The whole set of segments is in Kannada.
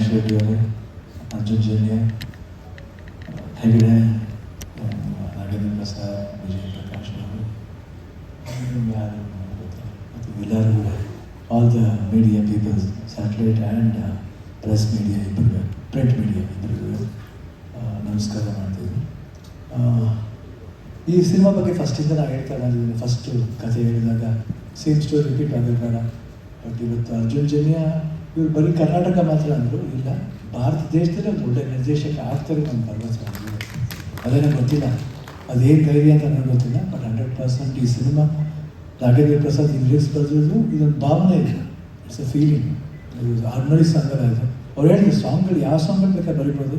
ರಮೇಶ್ ರೆಡ್ಡಿ ಅವರೇ ಅರ್ಜುನ್ ಜನ್ಯ ಹೆಗಡೆ ನಾಗೇಂದ್ರ ಪ್ರಸಾದ್ ವಿಜಯ್ ಪ್ರಕಾಶ್ ಅವರು ಇನ್ನು ಯಾರು ಗೊತ್ತಿಲ್ಲ. ಮತ್ತು ಎಲ್ಲರೂ ಕೂಡ all the media peoples satellite and press media ಇಬ್ಬರಿಗೂ ಪ್ರಿಂಟ್ ಮೀಡಿಯಾ ಇಬ್ಬರಿಗೂ ನಮಸ್ಕಾರ ಮಾಡ್ತೀವಿ ಆ, ಈ ಸಿನಿಮಾ ಬಗ್ಗೆ ಫಸ್ಟಿಂದ ನಾನು ಹೇಳ್ತಾ ಬಂದಿದ್ದೀನಿ ಫಸ್ಟ್ ಕಥೆ ಹೇಳಿದಾಗ ಸೇಮ್ ಸ್ಟೋರಿ ರಿಪೀಟ್ ಆಗೋದು ಬೇಡ ಬಟ್ ಇವತ್ತು ಅರ್ಜುನ್ ಜನ್ಯ ಇವ್ರು ಬರೀ ಕರ್ನಾಟಕ ಮಾತ್ರ ಅಂದರು, ಇಲ್ಲ, ಭಾರತ ದೇಶದಲ್ಲೇ ಒಂದು ಒಳ್ಳೆ ನಿರ್ದೇಶಕ ಆಗ್ತಾರೆ ನಮ್ಮ ಭರವಸೆ ಅದೇನೇ ಗೊತ್ತಿಲ್ಲ. ಅದೇನು ಧೈರ್ಯ ಅಂತ ನನಗೆ ಗೊತ್ತಿಲ್ಲ ಬಟ್ ಹಂಡ್ರೆಡ್ ಪರ್ಸೆಂಟ್ ಈ ಸಿನಿಮಾ, ರಾಘವೇಂದ್ರ ಪ್ರಸಾದ್ ಇಂಗ್ಲೀಷ್ ಬರೆದಿದ್ದು ಇದೊಂದು ಭಾವನೆ ಇದೆ. ಇಟ್ಸ್ ಅ ಫೀಲಿಂಗ್ ಆರ್ಡಿನರಿ ಸಾಂಗಲ್ಲ ಇದು. ಅವ್ರು ಹೇಳಿದ್ರು ಸಾಂಗ್ಗಳು ಯಾವ ಸಾಂಗ್ಗಳು ಬೇಕಾದ್ರೆ ಬರಿಬೋದು.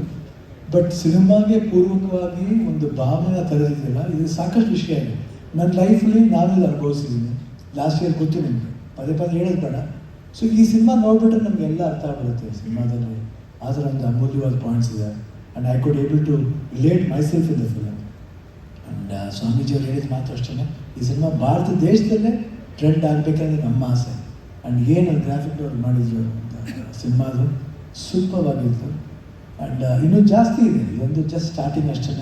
ಬಟ್ ಸಿನಿಮಾಗೆ ಪೂರ್ವಕವಾಗಿ ಒಂದು ಭಾವನೆ ತರದಿದ್ದಿಲ್ಲ ಇದು ಸಾಕಷ್ಟು ವಿಷಯ ಇದೆ. ನನ್ನ ಲೈಫಲ್ಲಿ ನಾವೆಲ್ಲ ಅನುಭವಿಸಿದ್ದೀನಿ. ಲಾಸ್ಟ್ ಇಯರ್ ಗೊತ್ತು ನಿಮಗೆ. ಪದೇ ಪದೇ ಹೇಳೋದು ಬೇಡ. ಸೊ ಈ ಸಿನಿಮಾ ನೋಡ್ಬಿಟ್ರೆ ನಮಗೆಲ್ಲ ಅರ್ಥ ಆಗ್ಬಿಡುತ್ತೆ ಸಿನಿಮಾದಲ್ಲಿ ಆ ಥರ ಒಂದು ಅಮೂಲ್ಯವಾದ ಪಾಯಿಂಟ್ಸ್ ಇದೆ. And I could able to relate myself in the film and Swamiji ಅವ್ರು ಹೇಳಿದ ಮಾತ್ರ ಅಷ್ಟೇ ಈ ಸಿನಿಮಾ ಭಾರತ ದೇಶದಲ್ಲೇ ಟ್ರೆಂಡ್ ಆಗಬೇಕಂದ್ರೆ ನಮ್ಮ ಆಸೆ. ಆ್ಯಂಡ್ ಏನು ಗ್ರಾಫಿಕ್ ಅವ್ರು ಮಾಡಿದ್ರು ಸಿನಿಮಾದು ಸೂಪರ್ವಾಗಿತ್ತು ಆ್ಯಂಡ್ ಇನ್ನೂ ಜಾಸ್ತಿ ಇದೆ. ಇದೊಂದು ಜಸ್ಟ್ ಸ್ಟಾರ್ಟಿಂಗ್ ಅಷ್ಟೇ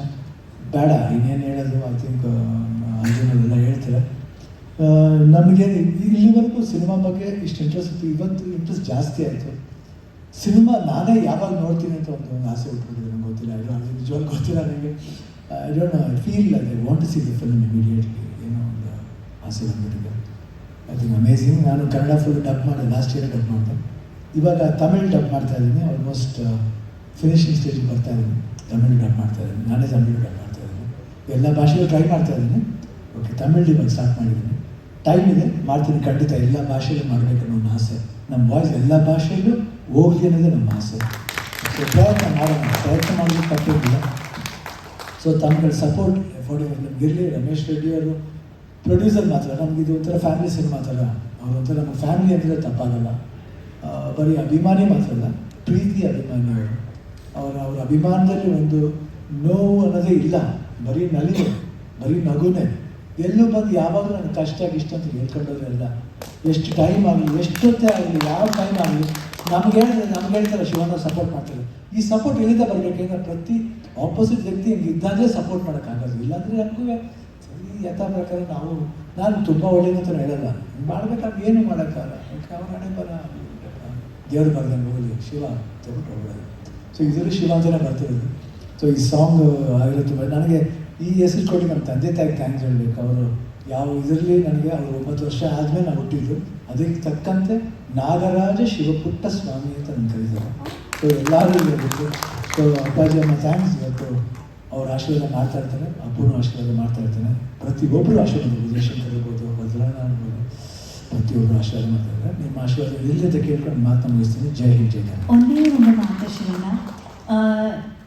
ಬೇಡ, ಇನ್ನೇನು ಹೇಳೋದು ಐ ಥಿಂಕ್ ನಮಗೆ ಇಲ್ಲಿವರೆಗೂ ಸಿನಿಮಾ ಬಗ್ಗೆ ಇಷ್ಟು ಇಂಟ್ರೆಸ್ಟ್ ಇತ್ತು. ಇವತ್ತು ಇಂಟ್ರೆಸ್ಟ್ ಜಾಸ್ತಿ ಆಯಿತು. ಸಿನಿಮಾ ನಾನೇ ಯಾವಾಗ ನೋಡ್ತೀನಿ ಅಂತ ಒಂದು ಆಸೆ ಹುಟ್ಬಿಟ್ಟಿದೆ ನಂಗೆ ಗೊತ್ತಿಲ್ಲ. ಐ ಅದು ನಿಜವಾಗ್ಲೂ ಗೊತ್ತಿಲ್ಲ ನನಗೆ I don't I feel I want see the film immediately ಏನೋ ಒಂದು ಆಸೆ ಬಂದ್ಬಿಟ್ಟಿದೆ ಐ ಥಿಂಕ್ ಅಮೇಝಿಂಗ್ ನಾನು ಕನ್ನಡ ಫುಲ್ ಡಬ್ ಮಾಡಿದೆ ಲಾಸ್ಟ್ ಇಯರ್ ಡಬ್ ಮಾಡಿದೆ. ಇವಾಗ ತಮಿಳ್ ಡಬ್ ಮಾಡ್ತಾ ಇದ್ದೀನಿ. ಆಲ್ಮೋಸ್ಟ್ ಫಿನಿಶಿಂಗ್ ಸ್ಟೇಜಿಗೆ ಬರ್ತಾ ಇದ್ದೀನಿ. ತಮಿಳ್ ಡಬ್ ಮಾಡ್ತಾ ಇದ್ದೀನಿ. ನಾನೇ ತಮಿಳ್ ಡಬ್ ಮಾಡ್ತಾ ಇದ್ದೀನಿ. ಎಲ್ಲ ಭಾಷೆಗಳು ಟ್ರೈ ಮಾಡ್ತಾ ಇದ್ದೀನಿ. ಓಕೆ ತಮಿಳ್ ಇವಾಗ ಸ್ಟಾರ್ಟ್ ಮಾಡಿದ್ದೀನಿ. ಟೈಮ್ ಇದೆ. ಮಾಡ್ತೀನಿ. ಖಂಡಿತ ಎಲ್ಲ ಭಾಷೆಯಲ್ಲೂ ಮಾಡಬೇಕು ಅನ್ನೋ ಒಂದು ಆಸೆ. ನಮ್ಮ ವಾಯ್ಸ್ ಎಲ್ಲ ಭಾಷೆಯಲ್ಲೂ ಹೋಗಲಿ ಅನ್ನೋದೇ ನಮ್ಮ ಆಸೆ. ಸೊ ಪ್ರಯತ್ನ ಮಾಡೋಣ. ಪ್ರಯತ್ನ ಮಾಡೋದಕ್ಕೆ ತಪ್ಪಿರಲಿಲ್ಲ ಸೊ ತಮ್ಮಗಳ ಸಪೋರ್ಟ್ ಎಫೋರ್ಡ್ ನಮಗಿರಲಿ ರಮೇಶ್ ರೆಡ್ಡಿ ಅವರು ಪ್ರೊಡ್ಯೂಸರ್ ಮಾತ್ರ. ನಮ್ಗೆ ಇದು ಒಂಥರ ಫ್ಯಾಮಿಲಿ ಸಿನಿಮಾ ಥರ ಅವ್ರು ಒಂಥರ ನಮ್ಮ ಫ್ಯಾಮಿಲಿ ಅಂದರೆ ತಪ್ಪಾಗಲ್ಲ. ಬರೀ ಅಭಿಮಾನಿ ಮಾತ್ರ ಅಲ್ಲ. ಪ್ರೀತಿ ಅಭಿಮಾನಿ ಅವರು. ಅವರ ಅವರ ಅಭಿಮಾನದಲ್ಲಿ ಒಂದು ನೋವು ಅನ್ನೋದೇ ಇಲ್ಲ. ಬರೀ ನಲಿಗೆ, ಬರೀ ನಗುನೇ. ಎಲ್ಲೂ ಬಂದು ಯಾವಾಗಲೂ ನನಗೆ ಕಷ್ಟ ಇಷ್ಟ ಅಂತ ಹೇಳ್ಕೊಂಡವ್ರೆಲ್ಲ, ಎಷ್ಟು ಟೈಮ್ ಆಗಲಿ, ಎಷ್ಟೊತ್ತೇ ಆಗಲಿ, ಯಾವ ಟೈಮ್ ಆಗಲಿ, ನಮ್ಗೆ ಹೇಳಿದ್ರೆ, ನಮ್ಗೆ ಹೇಳ್ತಾರೆ ಶಿವನ ಸಪೋರ್ಟ್ ಮಾಡ್ತಾರೆ. ಈ ಸಪೋರ್ಟ್ ಎಲ್ಲಿಂದ ಬರಬೇಕೆಂದ್ರೆ ಪ್ರತಿ ಆಪೋಸಿಟ್ ವ್ಯಕ್ತಿ ಹಿಂಗೆ ಇದ್ದಾಗಲೇ ಸಪೋರ್ಟ್ ಮಾಡೋಕ್ಕಾಗೋದು ಇಲ್ಲಾಂದರೆ ನಮಗೂ ಯಥಾ ಪ್ರಕಾರ ನಾವು, ನಾನು ತುಂಬ ಅಂತ ಹೇಳಲ್ಲ. ಮಾಡ್ಬೇಕಾದ್ರೆ ಏನು ಮಾಡೋಕ್ಕಾಗಲ್ಲ. ಅವ್ರ ಹಣೆ ಬರ ದೇವ್ರು ಬರ್ದಂಗೆ ಹೋಗಲಿ. ಶಿವ, ತಗೊಂಡು ಹೋಗೋದು ಸೊ ಇದರಲ್ಲಿ ಶಿವ ಬರ್ತಿರೋದು. ಸೊ ಈ ಸಾಂಗ್ ಆಗಿರೋ ತುಂಬ ನನಗೆ ಈ ಹೆಸರು ಕೊಟ್ಟು ನಮ್ಮ ತಂದೆ ತಾಯಿ ಥ್ಯಾಂಕ್ಸ್ ಹೇಳಬೇಕು. ಅವರು ಯಾವ ಇದರಲ್ಲಿ ನನಗೆ ಅವರು ಒಂಬತ್ತು ವರ್ಷ ಆದಮೇಲೆ ನಾವು ಹುಟ್ಟಿದ್ದು. ಅದಕ್ಕೆ ತಕ್ಕಂತೆ ನಾಗರಾಜ ಶಿವಪುಟ್ಟ ಸ್ವಾಮಿ ಅಂತ ನಾನು ಕರೀತಾರೆ. ಸೊ ಎಲ್ಲರೂ ಹೇಳಬೇಕು. ಸೊ ಅಪ್ಪಾಜಿ ಅಮ್ಮ ಥ್ಯಾಂಕ್ಸ್ ಇವತ್ತು ಅವ್ರ ಆಶೀರ್ವಾದ ಮಾಡ್ತಾ ಇರ್ತಾರೆ. ಅಪ್ಪನೂ ಆಶೀರ್ವಾದ ಮಾಡ್ತಾ ಇರ್ತಾನೆ ಪ್ರತಿಯೊಬ್ಬರು ಆಶೀರ್ವಾದ ವಿಜಯಶಂಕರ್ ಇರ್ಬೋದು ಭದ್ರಾನ ಇರ್ಬೋದು. ಪ್ರತಿಯೊಬ್ಬರು ಆಶೀರ್ವಾದ ಮಾಡ್ತಾ ಇದ್ದಾರೆ. ನಿಮ್ಮ ಆಶೀರ್ವಾದ ಇಲ್ಲದೆ ಕೇಳ್ಕೊಂಡು ಮಾತು ಮುಗಿಸ್ತೀನಿ. ಜೈ ಹಿಂದ್, ಜೈ ಒಂದೇ ಒಂದು ಮಾತು ಶಿವನ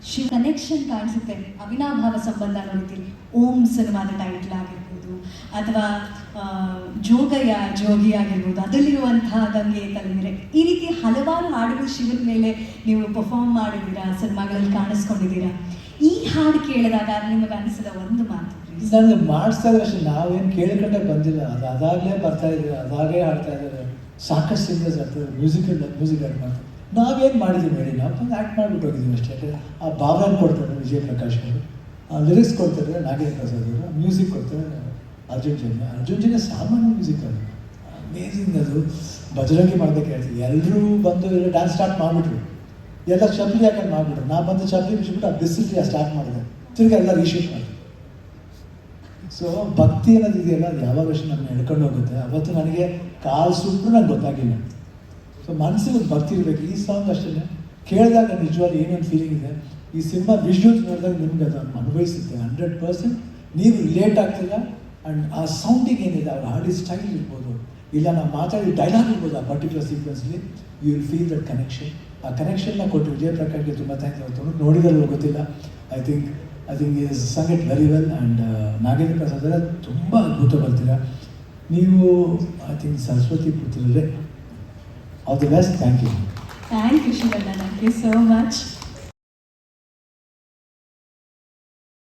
ಶಿವ ಕನೆಕ್ಷನ್ ಕಾಣಿಸುತ್ತೆ. ಅವಿನಾಭಾವ ಸಂಬಂಧ ನೋಡ್ತೀವಿ ಓಂ ಸಿನಿಮಾದ ಟೈಟ್ಲ್ ಆಗಿರ್ಬೋದು, ಅಥವಾ ಜೋಗಯ ಜೋಗಿ ಆಗಿರ್ಬೋದು, ಅದರಲ್ಲಿರುವಂತಹ ಗಂಗೆ ತಲೆಮಿರೆ ಈ ರೀತಿ ಹಲವಾರು ಹಾಡುಗಳು ಶಿವನ ಮೇಲೆ ನೀವು ಪರ್ಫಾರ್ಮ್ ಮಾಡಿದ್ದೀರಾ, ಸಿನಿಮಾಗಳಲ್ಲಿ ಕಾಣಿಸ್ಕೊಂಡಿದ್ದೀರಾ? ಈ ಹಾಡು ಕೇಳಿದಾಗ ನಿಮಗೆ ಅನಿಸಿದ ಒಂದು ಮಾತು ನಾನು ಮಾಡಿಸ್ತಾ ಇದ್ರೆ ಅಷ್ಟೇ, ನಾವೇನು ಕೇಳ್ಕೊಂಡೆ ಬಂದಿಲ್ಲ. ಅದು ಅದಾಗಲೇ ಬರ್ತಾ ಇದ್ದೀವಿ ಅದಾಗೇ ಹಾಡ್ತಾ ಇದ್ದಾರೆ. ಸಾಕಷ್ಟು ಸಿಂಗರ್ಸ್ ಮ್ಯೂಸಿಕಲ್ ಮ್ಯೂಸಿಕಲ್ ಮ್ಯೂಸಿಕ್ ಮಾಡ್ತಾರೆ ನಾವೇನು ಮಾಡಿದ್ದೀವಿ ಹೇಳಿ, ನಾವು ಒಂದು ಆ್ಯಕ್ಟ್ ಮಾಡಿಬಿಟ್ಟು ಹೋಗಿದ್ದೀವಿ ಅಷ್ಟೇ. ಆ ಭಾವನೆ ಕೊಡ್ತಾರೆ ವಿಜಯ್ ಪ್ರಕಾಶ್ ಅವರು. ಆ ಲಿರಿಕ್ಸ್ ಕೊಡ್ತಾರೆ ನಾಗೇಂದ್ರ ಪ್ರಸಾದ್ ಅವರು ಮ್ಯೂಸಿಕ್ ಕೊಡ್ತಾರೆ ಅರ್ಜುನ್ ಜನ್ಯ. ಅರ್ಜುನ್ ಜನ್ಯ ಸಾಮಾನ್ಯ ಮ್ಯೂಸಿಕ್ ಅದು. ಅಮೇಝಿಂಗ್ ಅದು. ಬಜರಂಗಿ ಮಾಡ್ಬೇಕು ಹೇಳ್ತೀವಿ ಎಲ್ಲರೂ ಬಂದು ಡ್ಯಾನ್ಸ್ ಸ್ಟಾರ್ಟ್ ಮಾಡಿಬಿಟ್ರು. ಎಲ್ಲ ಚಪ್ಪಲಿ ಹಾಕೊಂಡು ಮಾಡಿಬಿಟ್ರು. ನಾ ಬಂದು ಚಪ್ಪಲಿ ಬಿಚ್ಚಿಬಿಟ್ಟು ಆ ಬಿಸಿಲು ಸ್ಟಾರ್ಟ್ ಮಾಡಿದೆ. ತಿರ್ಗಿ ಎಲ್ಲ ರೀಶೂಟ್ ಮಾಡಿದೆ. ಸೊ ಭಕ್ತಿ ಅನ್ನೋದು ಇದೆಯಲ್ಲ, ಅದು ಯಾವಾಗ ಅಷ್ಟು ನನ್ನ ಹೋಗುತ್ತೆ ಅವತ್ತು ನನಗೆ ಕಾಲು ಸುಟ್ಟು ನಂಗೆ ಗೊತ್ತಾಗಿಲ್ಲ. ಸೊ ಮನಸ್ಸಿಗೆ ಒಂದು ಭಕ್ತಿ ಇರಬೇಕು. ಈ ಸಾಂಗ್ ಅಷ್ಟೇ ಕೇಳಿದಾಗ ನಿಜವಾಗಿ ಏನೇನು ಫೀಲಿಂಗ್ ಇದೆ? ಈ ಸಿನಿಮಾ ವಿಜುವಲ್ಸ್ ನೋಡಿದಾಗ ನಿಮ್ಗೆ ಅದನ್ನು ಅನುಭವಿಸುತ್ತೆ. ಹಂಡ್ರೆಡ್ ಪರ್ಸೆಂಟ್ ನೀವು ಲೇಟ್ ಆಗ್ತಿಲ್ಲ. ಆ್ಯಂಡ್ ಆ ಸೌಂಡಿಗೆ ಏನಿದೆ? ಅವ್ರ ಹಾಡಿ ಸ್ಟೈಲ್ ಇರ್ಬೋದು. ಇಲ್ಲ, ನಾವು ಮಾತಾಡಿ ಡೈಲಾಗ್ ಇರ್ಬೋದು ಆ particular ಸೀಕ್ವೆನ್ಸ್ಲಿ you will feel that connection ಆ ಕನೆಕ್ಷನ್ನ ಕೊಟ್ಟು ವಿಜಯ ಪ್ರಕಾಶ್ಗೆ ತುಂಬ ಥ್ಯಾಂಕ್ಸ್ ಅಂತ ನೋಡಿದಲ್ಲೂ ಗೊತ್ತಿಲ್ಲ. I think I think is sung it very well and Nagendra Prasad ತುಂಬ ಅದ್ಭುತ ಬರ್ತೀರ? ನೀವು ಐ ಥಿಂಕ್ ಸರಸ್ವತಿ ಪುತ್ರರೇ All the best. Thank you. Thank you, Shivana. Thank you so much.